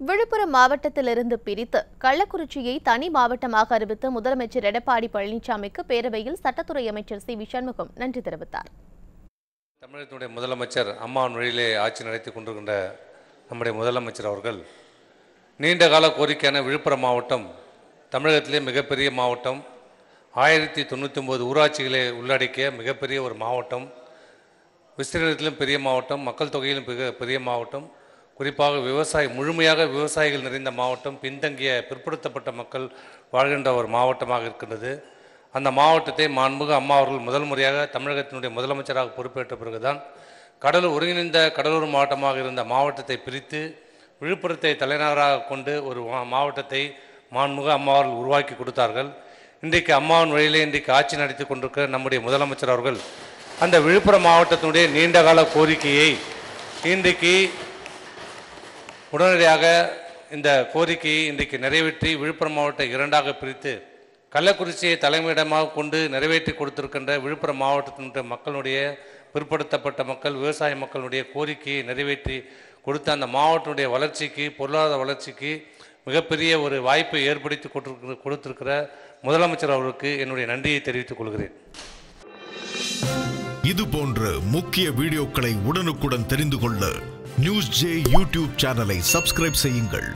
விழுப்புரம் மாவட்டத்திலிருந்து பிரித்து கள்ளக்குறிச்சியை தனி மாவட்டமாக அறிவித்து முதலமைச்சர் எடப்பாடி பழனிசாமிக்கு பேரவையில் சட்டத்துறை அமைச்சர் சி. வி. சண்முகம் நன்றி தெரிவித்தார். தமிழகத்தினுடைய முதலமைச்சர் அம்மாவின் வழியிலே ஆட்சி நடத்தி கொண்டிருக்கின்ற நம்முடைய முதலமைச்சர் அவர்கள் நீண்ட கால கோரிக்கையான விழுப்புரம் மாவட்டம் தமிழகத்திலே மிகப்பெரிய மாவட்டம் ஆயிரத்தி தொண்ணூற்றி ஒம்பது ஊராட்சிகளை உள்ளடக்கிய மிகப்பெரிய ஒரு மாவட்டம் விஸ்தீரணத்திலும் பெரிய மாவட்டம் மக்கள் தொகையிலும் மிக பெரிய மாவட்டம் குறிப்பாக விவசாய முழுமையாக விவசாயிகள் நிறைந்த மாவட்டம் பின்தங்கிய பிற்படுத்தப்பட்ட மக்கள் வாழ்கின்ற ஒரு மாவட்டமாக இருக்கின்றது. அந்த மாவட்டத்தை மாண்புக அம்மா அவர்கள் முதல் முறையாக தமிழகத்தினுடைய முதலமைச்சராக பொறுப்பேற்ற பிறகுதான் கடலூர் ஒருங்கிணைந்த கடலூர் மாவட்டமாக இருந்த மாவட்டத்தை பிரித்து விழுப்புரத்தை தலைநகராக கொண்டு ஒரு மாவட்டத்தை மாண்புக அம்மா அவர்கள் உருவாக்கி கொடுத்தார்கள். இன்றைக்கு அம்மாவின் வழியிலே இன்றைக்கு ஆட்சி நடத்தி கொண்டிருக்கிற நம்முடைய முதலமைச்சர் அவர்கள் அந்த விழுப்புரம் மாவட்டத்தினுடைய நீண்டகால கோரிக்கையை இன்றைக்கு உடனடியாக இந்த கோரிக்கையை இன்றைக்கு நிறைவேற்றி விழுப்புரம் மாவட்டத்தை இரண்டாக பிரித்து கள்ளக்குறிச்சியை தலைமையிடமாக கொண்டு நிறைவேற்றி கொடுத்திருக்கின்ற விழுப்புரம் மாவட்டத்தினுடைய மக்களுடைய பிற்படுத்தப்பட்ட மக்கள் விவசாய மக்களுடைய கோரிக்கையை நிறைவேற்றி கொடுத்த அந்த மாவட்டத்துடைய வளர்ச்சிக்கு பொருளாதார வளர்ச்சிக்கு மிகப்பெரிய ஒரு வாய்ப்பை ஏற்படுத்தி கொடுத்திருக்கிற கொடுத்திருக்கிற முதலமைச்சர் அவருக்கு என்னுடைய நன்றியை தெரிவித்துக் கொள்கிறேன். இது போன்ற முக்கிய வீடியோக்களை உடனுக்குடன் தெரிந்து கொள்ள நியூஸ் ஜே யூடியூப் சேனலை சப்ஸ்கிரைப் செய்யுங்கள்